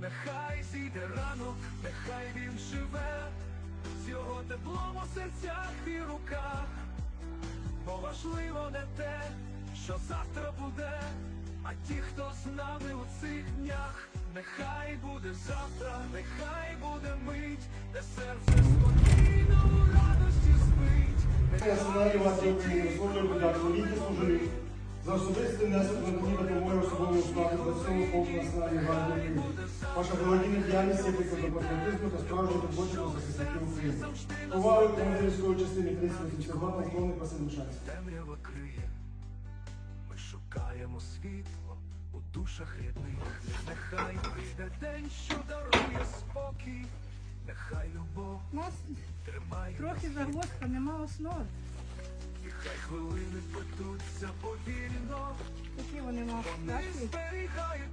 нехай зійде ранок, нехай він живе, з його теплом у серцях і руках. Бо важливо не те, що завтра буде, а ті, хто з нами у цих днях, нехай буде завтра, нехай буде мить, де серце спокійно у радості спить. Служителів за особистий внесок на допомоги особовому складу Працівного полку Національної гвардії України. Ваша благодійна діяльність є прикладом патріотизму та справжнього про захисників України. Повагою командир військової частини 382 полковник Василь Мишанський. темрява криє, ми шукаємо світло у душах рідних. Нехай прийде день, що дарує спокій, нехай любов У нас тримає трохи загвоздка, нема основи. і хай хвилини плетуться повільно, Такі вони мав вони зберігають